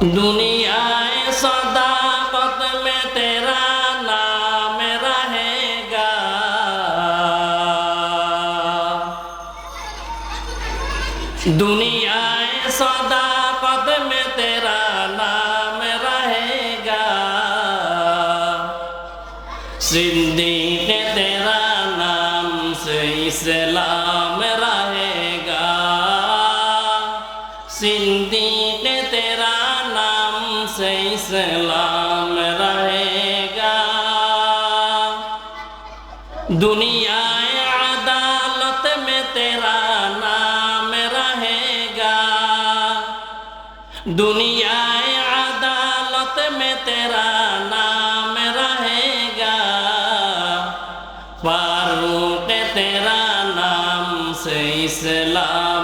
دنیا صداقت میں تیرا نام رہے گا۔ دنیا صداقت میں تیرا نام رہے گا۔ زندگی दुनिया अदालत में तेरा नाम रहेगा दुनिया अदालत में तेरा नाम रहेगा फारूक तेरा नाम से इस्लाम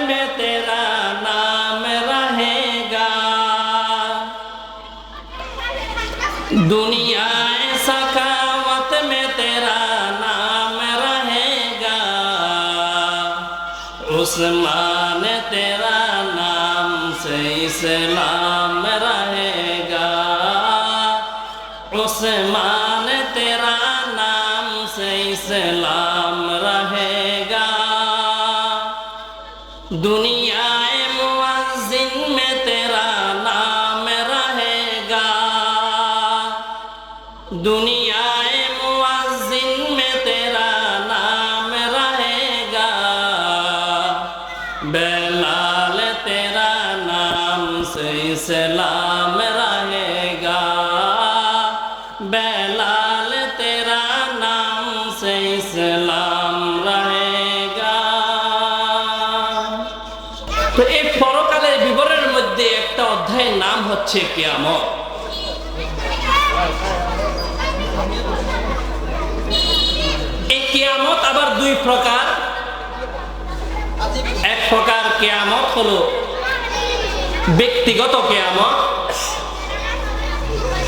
میں تیرا نام رہے گا۔ دنیا سخاوت میں تیرا نام رہے گا۔ عثمان تیرا نام سے اسلام دنیا موازن میں تیرا نام رہے گا۔ دنیا موازن میں تیرا نام رہے گا۔ بلال تیرا نام سے اسلام رہے گا۔ بلال تیرا نام سے اسلام হচ্ছে কিয়ামত। এই কিয়ামত আবার দুই প্রকার। এক প্রকার কেয়ামত হলো ব্যক্তিগত কেয়ামত,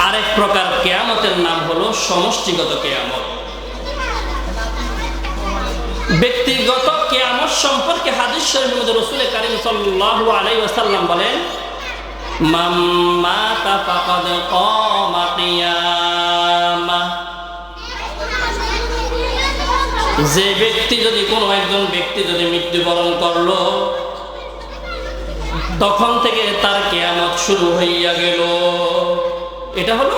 আরেক প্রকার কেয়ামতের নাম হলো সমষ্টিগত কেয়ামত। ব্যক্তিগত কেয়ামত সম্পর্কে হাদিস শরীফের মধ্যে রসুল কারিম সাল্লাল্লাহু আলাইহি ওয়াসাল্লাম বলেন মাতা ফাকাদ কামা কিয়ামাহ যে ব্যক্তি যদি কোনো একজন ব্যক্তি যদি মৃত্যুবরণ করল, তখন থেকে তার কেয়ামত শুরু হইয়া গেল। এটা হলো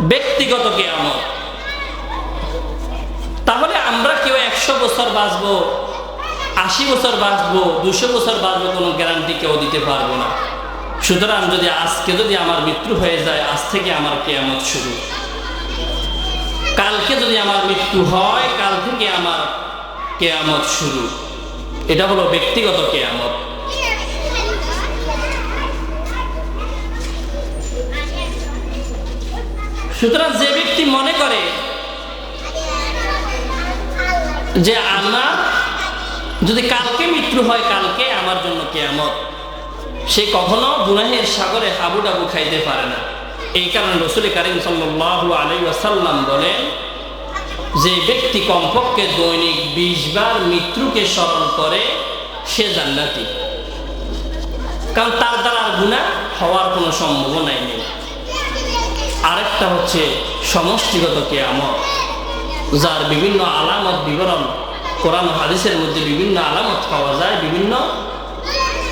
ব্যক্তিগত কেয়ামত। তাহলে আমরা কেউ একশো বছর বাঁচবো, আশি বছর বাঁচবো, দুশো বছর বাঁচবো কোনো গ্যারান্টি কেউ দিতে পারব না। সুতরাং যদি আজকে যদি আমার মৃত্যু হয়ে যায়, আজ থেকে আমার কেয়ামত শুরু। কালকে যদি আমার মৃত্যু হয়, কাল থেকে আমার কেয়ামত শুরু। এটা হলো ব্যক্তিগত কেয়ামত। সুতরাং যে ব্যক্তি মনে করে যে আমার যদি কালকে মৃত্যু হয়, কালকে আমার জন্য কেয়ামত। সে কখনো গুনাহের সাগরে হাবু ডাবু খাইতে পারে না। এই কারণে রসুল কারিম সাল্লাহ আলাই আসাল্লাম বলেন, যে ব্যক্তি কমপক্ষে দৈনিক বিশ বার মৃত্যুকে স্মরণ করে, সে জান্নাতি। কারণ তার দ্বারা গুণা হওয়ার কোনো সম্ভাবনাই নেই। আরেকটা হচ্ছে সমষ্টিগত কেয়ামত, যার বিভিন্ন আলামত বিবরণ কোরআন হাদিসের মধ্যে বিভিন্ন আলামত পাওয়া যায়, বিভিন্ন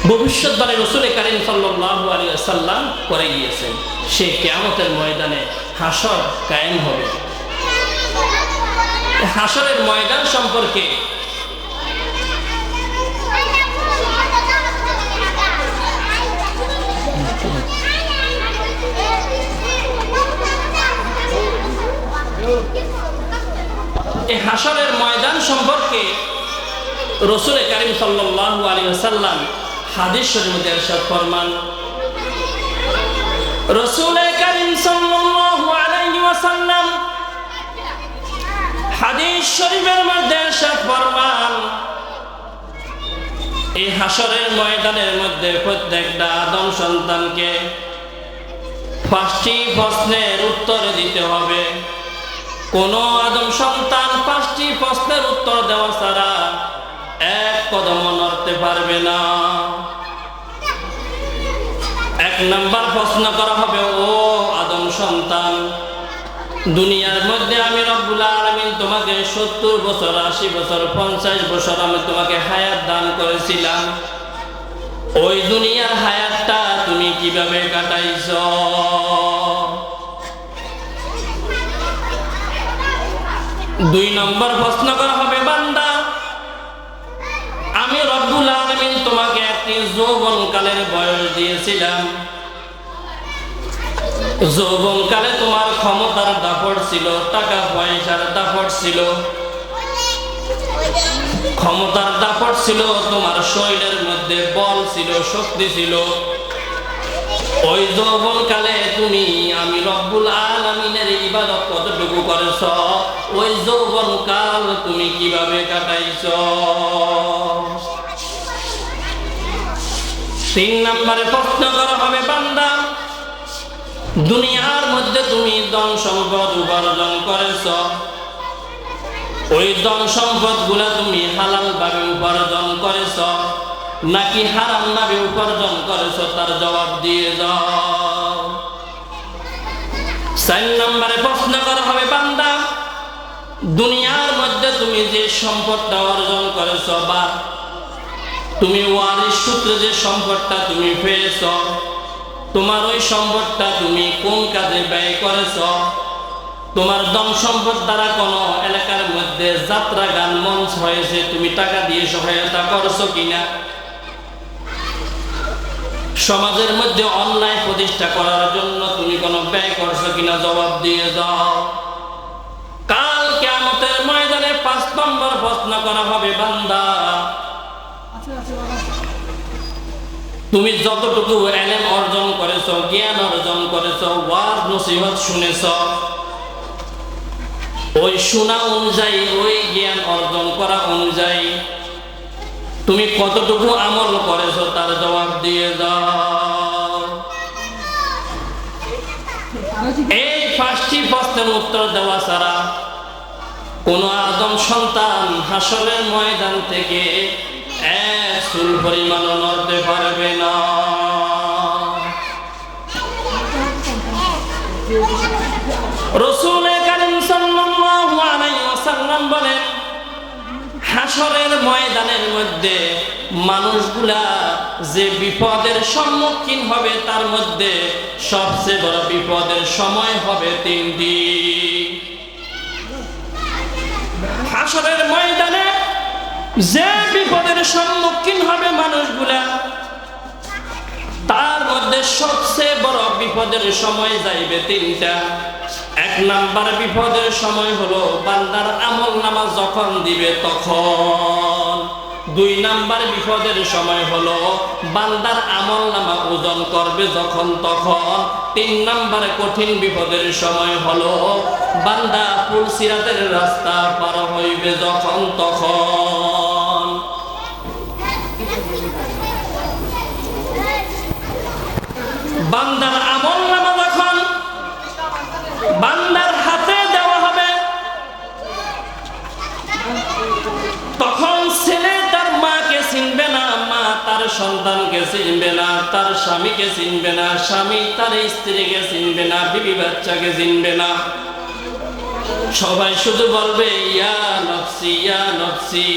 ভবিষ্যৎবাণী রসুল কারিম সাল্লাহ আলী সাল্লাম করে গিয়েছেন। সে কেয়ামতের ময়দানে হাসর কায়েম হবে। হাসরের ময়দান সম্পর্কে হাসরের ময়দান সম্পর্কে রসুল করিম সাল্লাহ আলী সাল্লাম হাদিস শরীর মধ্যে এরশাদ ফরমান। রসুল করিম সাল্লাল্লাহু আলাইহি ওয়াসাল্লাম হাদিস শরীফের মধ্যে এরশাদ ফরমান। এই হাসরের ময়দানের মধ্যে প্রত্যেকটা আদম সন্তানকে পাঁচটি প্রশ্নের উত্তর দিতে হবে। কোন আদম সন্তান পাঁচটি প্রশ্নের উত্তর দেওয়া ছাড়া এক কদম নড়তে পারবে না। এক নাম্বার প্রশ্ন করা হবে, ও আদম সন্তান, দুনিয়ার মধ্যে আমি রব্বুল আলমিন তোমাকে সত্তর বছর, আশি বছর, পঞ্চাশ বছর আমি তোমাকে হায়াত দান করেছিলাম। ওই দুনিয়ার হায়াতটা তুমি কীভাবে কাটাইছ? দুই নম্বর প্রশ্ন করা হবে, বান্দা আমি রব্বুল আলমিন তোমাকে একটি যৌবনকালের বয়স দিয়েছিলাম। যৌবনকালে তোমার ক্ষমতার দাপট ছিল, টাকা পয়সার দাপট ছিল। ক্ষমতার দাপট ছিল, তোমার শরীরের মধ্যে বল ছিল, শক্তি ছিল। ওই যৌবনকালে তুমি আমি রব্বুল আলমিনের ইবাদত কতটুকু করেছ? ওই যৌবনকাল তুমি কীভাবে কাটাইছ? তিন নম্বরে প্রশ্ন করা হবে, বান্দা, দুনিয়ার মধ্যে তুমি ধন সম্পদ উপার্জন করেছ। ওই ধন সম্পদগুলা তুমি হালাল ভাবে উপার্জন করেছ, নাকি হারাম ভাবে উপার্জন করেছ, তার জবাব দিয়ে দাও। চার নম্বরে প্রশ্ন করা হবে, বান্দা, দুনিয়ার মধ্যে তুমি যে সম্পদটা অর্জন করেছ বা তুমি ওয়ারিস সূত্রে যে সম্পদটা তুমি পেয়েছ, তোমার ওই সম্পদটা তুমি কোন কাজে ব্যয় করেছ? তোমার দম সম্পদ দ্বারা কোনো এলাকার মধ্যে যাত্রা গান মঞ্চ হয়েছে, তুমি টাকা দিয়ে সহায়তা করছ কিনা? সমাজের মধ্যে অন্যায় প্রতিষ্ঠা করার জন্য তুমি কোনো ব্যয় করছ কিনা জবাব দিয়ে দাও। কাল কেমতের ময়দানে পাঁচ নম্বর প্রশ্ন করা হবে, বান্দা তুমি যতটুকু এলেম অর্জন করেছ, জ্ঞান অর্জন করেছ, ওয়াজ নসিহত শুনেছ, ওই শোনা অনুযায়ী, ওই জ্ঞান অর্জন করা অনুযায়ী তুমি কতটুকু আমল করেছ তার জবাব দিয়ে দাও। এই পাঁচটি প্রশ্নের উত্তর দেওয়া ছাড়া কোন আদম সন্তান হাসরের ময়দান থেকে চুল পরিমাণ নড়তে পারবে না। হাসরের ময়দানের মধ্যে মানুষগুলা যে বিপদের সম্মুখীন হবে, তার মধ্যে সবচেয়ে বড় বিপদের সময় হবে তিনটি হাসরের ময়দানে যে বিপদের সম্মুখীন হবে মানুষগুলা, তার মধ্যে সবচেয়ে বড় বিপদের সময় যাইবে তিনটা। এক নাম্বার বিপদের সময় হলো বান্দার আমল নামা যখন দিবে তখন। দুই নাম্বার বিপদের সময় হলো বান্দার আমল নামা ওজন করবে যখন তখন। তিন নাম্বার কঠিন বিপদের সময় হলো বান্দা পুলসিরাতের রাস্তা পার হইবে যখন তখন। বান্দার আমল নামা যখন বান্দার হাতে দেওয়া হবে, তখন ছেলে তার মাকে চিনবে না, মা তার সন্তানকে চিনবে না, তার স্বামীকে চিনবে না, স্বামী তার স্ত্রীকে চিনবে না, বিবি বাচ্চাকে চিনবে না। সবাই শুধু বলবে, ইয়া নফসি ইয়া নফসি।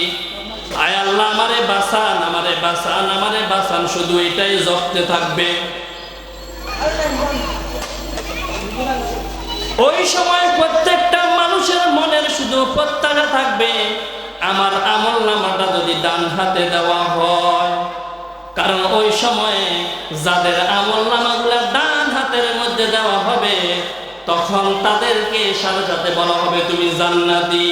আয় আল্লাহ, আমারে বাসান আমারে বাসান আমারে বাসান শুধু এটাই জপতে থাকবে। ওই সময় প্রত্যেকটা মানুষের মনের শুধু প্রত্যাশা থাকবে, আমার আমল নামাটা যদি ডান হাতে দেওয়া হয়। কারণ ওই সময়ে যাদের আমল নামাগুলা ডান হাতের মধ্যে দেওয়া হবে, তখন তাদেরকে সাথে সাথে বলা হবে, তুমি জান্নাতি।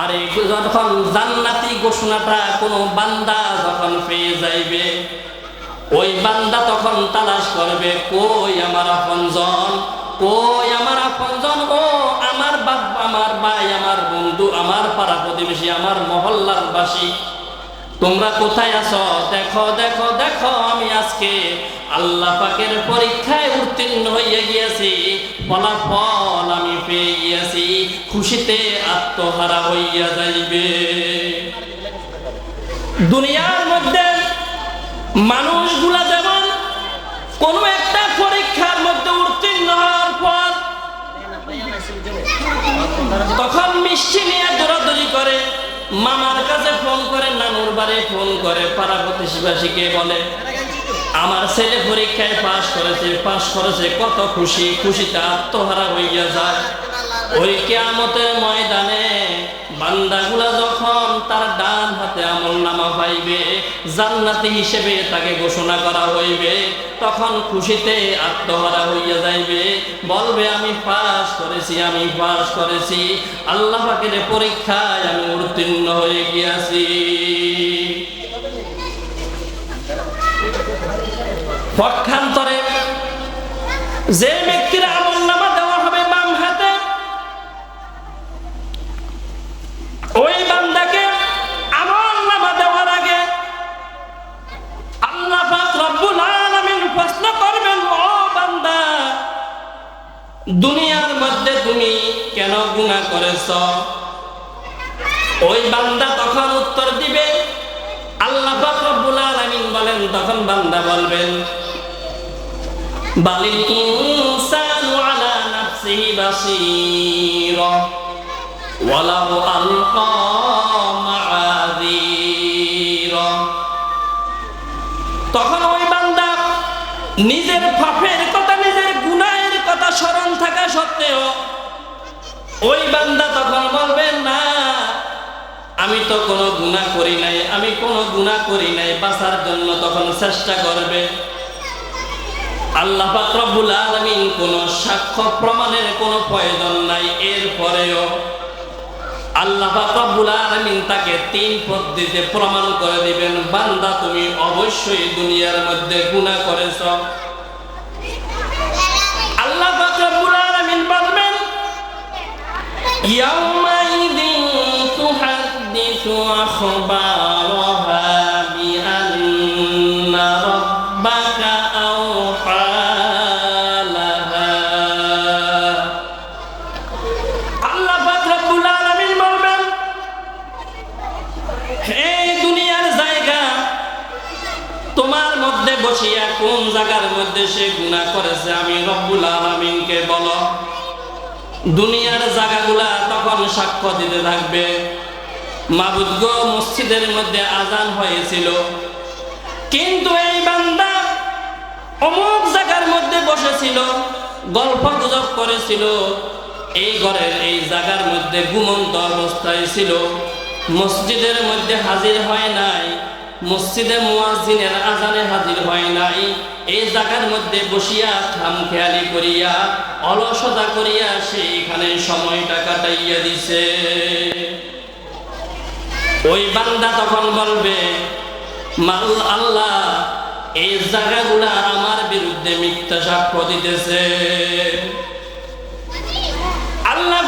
আর এই যখন জান্নাতি ঘোষণাটা কোনো বান্দা যখন পেয়ে যাইবে ওই বান্দা তখন তালাশ করবে, কই আমার আপনজন? কই আমার আপনজন? ও আমার বাপ, আমার ভাই, আমার বন্ধু, আমার পাড়া প্রতিবেশী, আমার মহল্লার বাসী। তোমরা কোথায় আছো? দেখো দেখো দেখো, আমি আজকে আল্লাহ পাকের পরীক্ষায় উত্তীর্ণ হইয়া গিয়েছি। ফলাফল আমি পেয়ে গিয়েছি। খুশিতে আত্মহারা হইয়া যাইবে। দুনিয়ার মধ্যে মানুষগুলা যেমন কোনো একটা পরীক্ষার মধ্যে উত্তীর্ণ হওয়ার পর তখন মিষ্টি নিয়ে দৌড়াদৌড়ি করে, মামার কাছে ফোন করে, নানুর বাড়ি ফোন করে, পাড়া প্রতিবেশীকে বলে, আমার ছেলে পরীক্ষায় পাশ করেছে পাশ করেছে, কত খুশি, খুশিতে আত্মহারা হইয়া যায়। ওই কেয়ামতের ময়দানে বান্দাগুলা যখন তার ডান হাতে আমল নামা পাইবে, জান্নাতি হিসেবে তাকে ঘোষণা করা হইবে, তখন খুশিতে আত্মহারা হইয়া যাইবে। বলবে, আমি পাস করেছি, আমি পাস করেছি। আল্লাহ পরীক্ষায় আমি উত্তীর্ণ হয়ে গিয়াছি। পক্ষান্তরে যে ব্যক্তির দুনিয়ার মধ্যে তুমি কেন গুনাহ করেছ? ওই বান্দা তখন উত্তর দিবে, আল্লাহ রব্বুল বলেন, তখন বান্দা বলবেন তখন ওই বান্দা নিজের পাপের কথা নিজের গুনাহের কথা স্মরণ থাকা সত্ত্বেও ওই বান্দা তখন বলবেন, না, আমি তো কোনো গুনাহ করি নাই, আমি কোনো গুনাহ করি নাই, বাঁচার জন্য তখন চেষ্টা করবে। আল্লাহ রব্বুল আলামিন কোনো সাক্ষ্য প্রমাণের কোনো প্রয়োজন নাই। এরপরেও আল্লাহ রব্বুল আলামিন তাকে তিন পদ্ধতিতে প্রমাণ করে দিবেন, বান্দা, তুমি অবশ্যই দুনিয়ার মধ্যে গুনাহ করেছ আল্লাহ পাক রব্বুল আলামিন বলবেন ইয়াউমাইদিন তুহাদ্দিসু আখবারাহা সাক্ষ্য দিতে থাকবে। মাবুদ গো মসজিদের মধ্যে আজান হয়েছিল। কিন্তু এই বান্দা অমুক জায়গার মধ্যে বসেছিল, গল্প গুজব করেছিল। এই ঘরের এই জায়গার মধ্যে ঘুমন্ত অবস্থায় ছিল। মসজিদের মধ্যে হাজির হয় নাই। মসজিদে মুয়াজ্জিনের আজানে হাজির হয় নাই। এই জায়গার মধ্যে বসিয়া খাম খেয়ালি করিয়া, অলসতা করিয়া সেইখানে সময়টা কাটাইয়া দিছে। ওই বান্দা তখন বলবে, মাল আল্লাহ, এই জায়গাগুলা আমার বিরুদ্ধে মিথ্যা সাক্ষ্য দিতেছে। আল্লাহ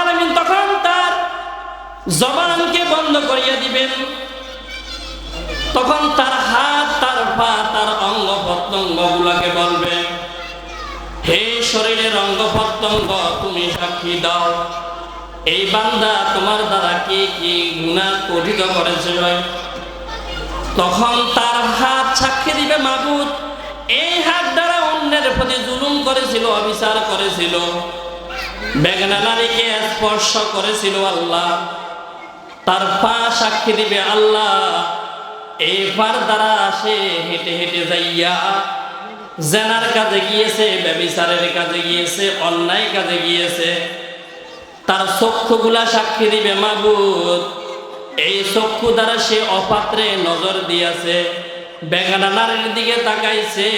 আলামিন তখন তার জবানকে বন্ধ করিয়া দিবেন। তখন তার হাত, তার পা, তার অঙ্গ প্রত্যঙ্গ গুলাকে বলবে হে শরীরের অঙ্গ প্রত্যঙ্গ, তুমি দাও। এই বান্দা তোমার দ্বারা কি কি গুণা কঠিত করেছে তখন তার হাত সাক্ষী দিবে মাবুদ। এই হাত দ্বারা অন্যের প্রতি জুলুম করেছিল, অবিচার করেছিল। বেগনা নারীকে স্পর্শ করেছিল আল্লাহ। তার পা সাক্ষী দিবে আল্লাহ। এই পার দ্বারা সে হেঁটে হেঁটে যাইয়া জেনার কাজে গিয়েছে, ব্যবিচারের কাজে গিয়েছে, অন্যায় কাজে গিয়েছে। তার চক্ষুগুলা সাক্ষী দিবে মাবুদ। এই চক্ষু দ্বারা সে অপাত্রে নজর দিয়েছে, বেগানা নারীর দিকে তাকাইছে।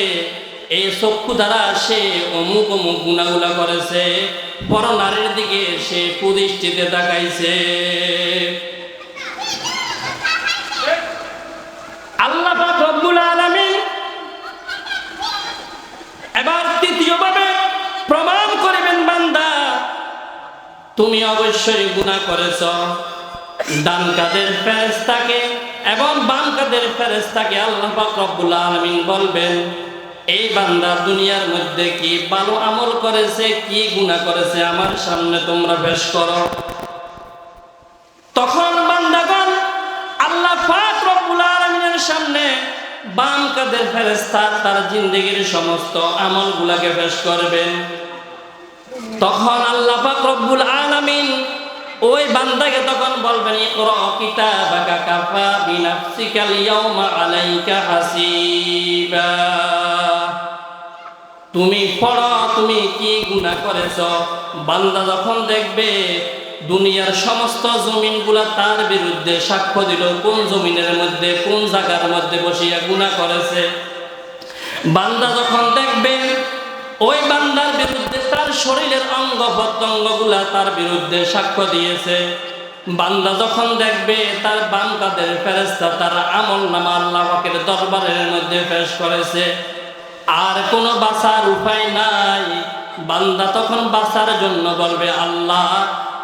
এই চক্ষু দ্বারা সে অমুক অমুক গুণাগুলা করেছে বড় নারীর দিকে সে কুদৃষ্টিতে তাকাইছে। আল্লাহ এবার তৃতীয়ভাবে প্রমাণ করিবেন, বান্দা, তুমি অবশ্যই গুনাহ করেছ। ডান কাদের ফেরেশতাকে এবং বাম কাদের ফেরেশতাকে আল্লাহ রব্বুল আলামিন বলবেন, এই বান্দা দুনিয়ার মধ্যে কি ভালো আমল করেছে, কি গুনাহ করেছে আমার সামনে তোমরা পেশ করো? তখন বান্দাগণ আল্লাহ পাক রব্বুল আলামিনের সামনে বাম কাদের ফেরেশতা তার জিন্দগির সমস্ত আমলগুলাকে পেশ করবেন। তখন আল্লাহ পাক রব্বুল আলামিন ওই বান্দাকে তখন বলবেন, ইকরা কিতাবাকা কাফা বিনাফসিকাল ইয়াউমা আলাইকা হাসিবা। তুমি পড়ো, তুমি কি গুনাহ করেছ? বান্দা যখন দেখবে দুনিয়ার সমস্ত জমিনগুলা তার বিরুদ্ধে সাক্ষ্য দিল, কোন জমিনের মধ্যে, কোন জায়গার মধ্যে বসিয়া গুনাহ করেছে, বান্দা যখন দেখবে ওই বান্দার বিরুদ্ধে তার শরীরের অঙ্গ প্রত্যঙ্গগুলা তার বিরুদ্ধে সাক্ষ্য দিয়েছে। বান্দা যখন দেখবে তার বাম কাদের ফেরেস্তা তার আমল নামা আল্লাহ পাকের দরবারের মধ্যে পেশ করেছে, আর কোনো বাঁচার উপায় নাই। বান্দা তখন বাঁচার জন্য বলবে, আল্লাহ,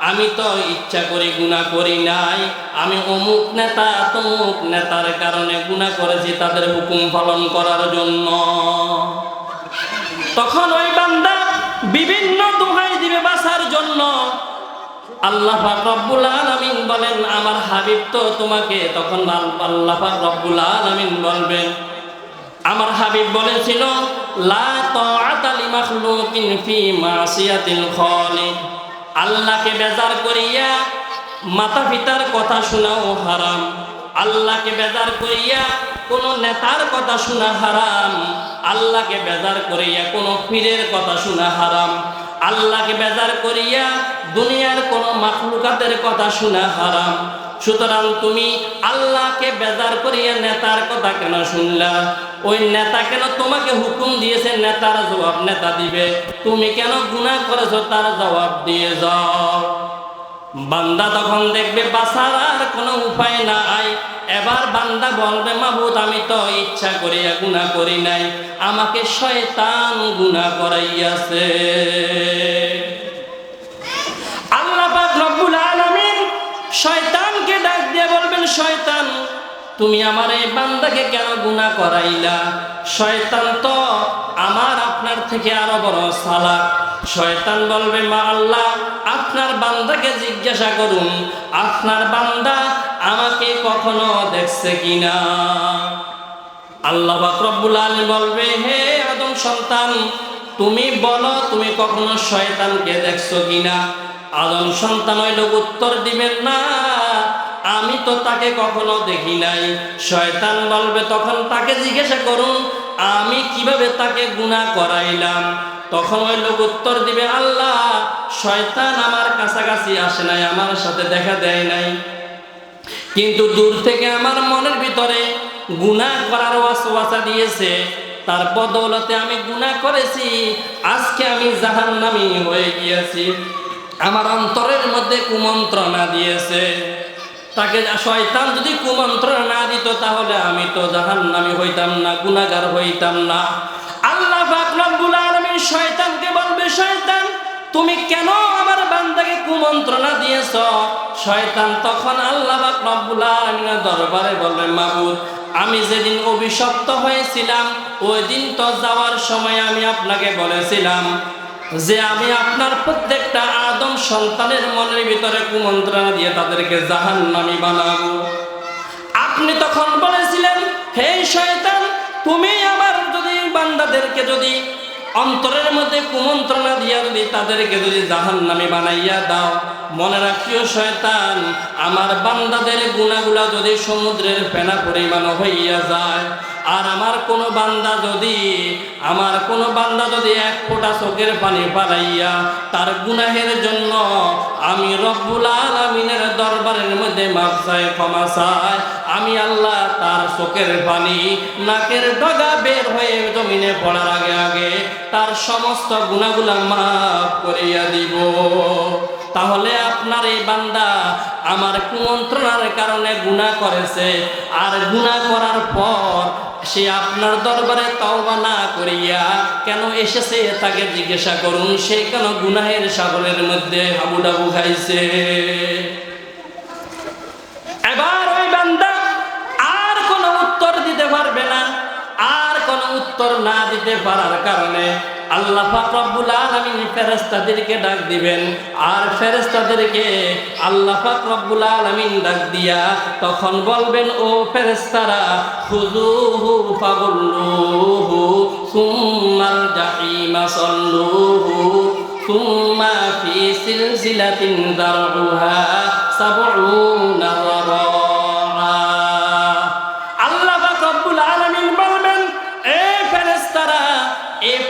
আমি তো ইচ্ছা করি গুণা করি নাই। আমি অমুক নেতা, তমুক নেতার কারণে গুণা করেছি, তাদের হুকুম পালন করার জন্য। তখন ওই বান্দা বিভিন্ন দোহাই দিবে বাসার জন্য। আল্লাহ রব্বুল আলামিন বলেন, আমার হাবিব তো তোমাকে তখন আল্লাহ রব্বুল আলামিন বলবেন। আমার হাবিব বলেছিল, লা তাআতা লি মাখলুকিন ফি মাসিয়াতিল খালিক। আল্লাহকে বেজার করিয়া মাতা পিতার কথা শোনাও হারাম। আল্লাহকে বেজার করিয়া কোন নেতার কথা শোনা হারাম, আল্লাহকে বেজার করিয়া কোন পীরের কথা শোনা হারাম, আল্লাহকে বেজার করিয়া দুনিয়ার কোন মাখলুকাতের কথা শোনা হারাম। সুতরাং তুমি আল্লাহকে বেজার করিয়া নেতার কথা কেন শুনলা? ওই নেতা কেন তোমাকে হুকুম দিয়েছে? নেতার জবাব নেতা দিবে। তুমি কেন গুনাহ করেছ? তার জবাব দিয়ে যাও। বান্দা তখন দেখবে বাঁচার আর কোনো উপায় নাই। এবার বান্দা বলবে মাহুদ আমি তো ইচ্ছা করিয়া গুণা করি নাই। আমাকে শয়তান গুণা করাইয়াছে। আল্লাহ পাক রব্বুল আলামিন শয়তানকে ডাক দিয়ে বলবেন, শয়তান তুমি আমার এই বান্দাকে কেন গুণা করাইলা? শয়তান তো আমার আপনার থেকে আরও বড় সালা শয়তান বলবে, মা আল্লাহ, আপনার বান্দাকে জিজ্ঞাসা করুন, আপনার বান্দা আমাকে কখনো দেখছে কিনা? আল্লাহ রব্বুল আলী বলবে, হে আদম সন্তান, তুমি বলো, তুমি কখনো শয়তানকে দেখছ কিনা? আদম সন্তান ওই লোক উত্তর দিবেন না। আমি তো তাকে কখনো দেখি নাই। শয়তান বলবে, তখন তাকে জিজ্ঞাসা করুন, আমি কীভাবে তাকে গুণা করাইলাম? তখন ওই লোক উত্তর দিবে, আল্লাহ, শয়তান আমার কাছাকাছি আসে নাই, আমার সাথে দেখা দেয় নাই। কিন্তু দূর থেকে আমার মনের ভিতরে গুণা করার ওয়াসওয়াসা দিয়েছে। তার বদৌলতে আমি গুণা করেছি, আজকে আমি জাহান্নামী হয়ে গিয়েছি। আমার অন্তরের মধ্যে কুমন্ত্রণা দিয়েছে। তাকে শয়তান যদি কুমন্ত্রণা না দিত, তাহলে আমি তো জাহান্নামী হইতাম না গুণাগার হইতাম না। আল্লাহ শয়তানকে বলবে, শয়তান, তুমি কেন আমার বান্দাকে কুমন্ত্রণা দিয়েছ? শয়তান তখন আল্লাহ পাক রব্বুল আলামিনের দরবারে বলবে, মাবুদ, আমি যেদিন অভিশপ্ত হয়েছিলাম, ওই দিন তো যাওয়ার সময় আমি আপনাকে বলেছিলাম যে আমি আপনার প্রত্যেকটা আদম সন্তানের মনের ভিতরে কুমন্ত্রণা দিয়ে তাদেরকে জাহান নামি বানাবো। আপনি তখন বলেছিলেন, হে শয়তান, তুমি আমার যদি বান্দাদেরকে যদি অন্তরের মধ্যে কুমন্ত্রণা দিয়া যদি তাদেরকে যদি জাহান নামে বানাইয়া দাও মনে রাখিও শয়তান, আমার বান্দাদের গুণাগুলা যদি সমুদ্রের ফেনা পরিমাণ হইয়া যায়, আর আমার কোনো বান্দা যদি, আমার কোনো বান্দা যদি এক ফোঁটা চোখের পানি পালাইয়া তার গুনাহের জন্য আমি রব্বুল আলমিনের দরবারের মধ্যে মাপ চাই ক্ষমা চাই আমি আল্লাহ তার চোখের পানি নাকের ডগা বের হয়ে জমিনে পড়ার আগে আগে তার সমস্ত গুণাগুলা মাফ করিয়া দিব। তাহলে আপনার এই বান্দা আমার কুমন্ত্রণার কারণে গুণা করেছে। আর গুণা করার পর সে আপনার দরবারে তওবা না করিয়া কেন এসেছে তাকে জিজ্ঞাসা করুন? সে কেন গুনাহের সাগরের মধ্যে হাবুডাবু খাইছে এবার ওই বান্দা আর কোনো উত্তর দিতে পারবে না আর কোনো উত্তর না দিতে পারার কারণে আল্লাহ পাক রব্বুল আলামিন ফেরেশতাদেরকে ডাক দিবেন। আর ফেরেশতাদেরকে আল্লাহ পাক রব্বুল আলামিন ডাক দিয়া তখন বলবেন, ও ফেরেশতারা, খুযুহু ফাগুল্লুহু, সুম্মাল জাহিমা সাল্লুহু, সুম্মা ফি সিলসিলাতিন দারউহা সাবউনা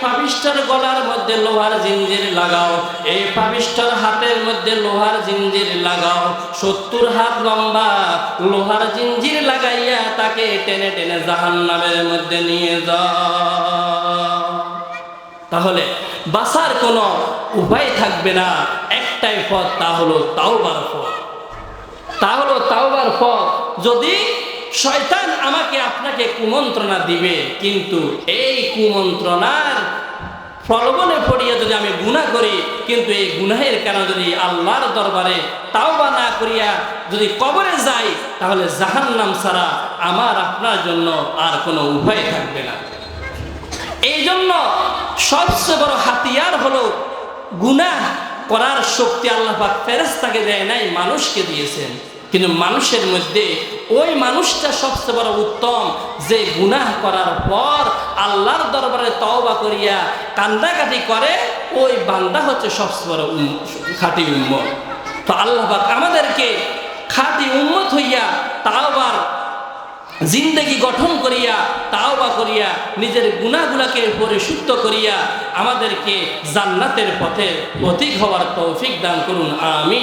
পাপিষ্ঠের গলার মধ্যে লোহার জিঞ্জির লাগাও, এই পাপিষ্ঠের হাতের মধ্যে লোহার জিঞ্জির লাগাও। সত্তর হাত লম্বা লোহার জিঞ্জির লাগাইয়া তাকে টেনে টেনে জাহান্নামের মধ্যে নিয়ে যাও। তাহলে বাসার কোনো উপায় থাকবে না, একটাই পথ, তা হলো তাওবার পথ। তা হলো তাওবার পথ, যদি শয়তান আমাকে আপনাকে কুমন্ত্রণা দিবে, কিন্তু এই কুমন্ত্রণার প্রলোভনে পড়িয়া যদি আমি গুনাহ করি, কিন্তু এই গুনাহের কারণে যদি আল্লাহর দরবারে তাও বা না করিয়া যদি কবরে যাই, তাহলে জাহান্নাম ছাড়া আমার আপনার জন্য আর কোনো উপায় থাকবে না। এই জন্য সবচেয়ে বড় হাতিয়ার হলো গুনাহ করার শক্তি আল্লাহ ফেরেস্তাকে দেয় নাই, মানুষকে দিয়েছেন। কিন্তু মানুষের মধ্যে ওই মানুষটা সবচেয়ে বড় উত্তম যে গুনাহ করার পর আল্লাহর দরবারে তওবা করিয়া কান্দাকাটি করে, ওই বান্দা হচ্ছে সবচেয়ে বড় খাঁটি উম্মত। তো আল্লাহ আমাদেরকে খাঁটি উম্মত হইয়া তাওবার জিন্দগি গঠন করিয়া, তাওবা করিয়া, নিজের গুণাগুলাকে পরিশুদ্ধ করিয়া আমাদেরকে জান্নাতের পথে পথিক হওয়ার তৌফিক দান করুন আমি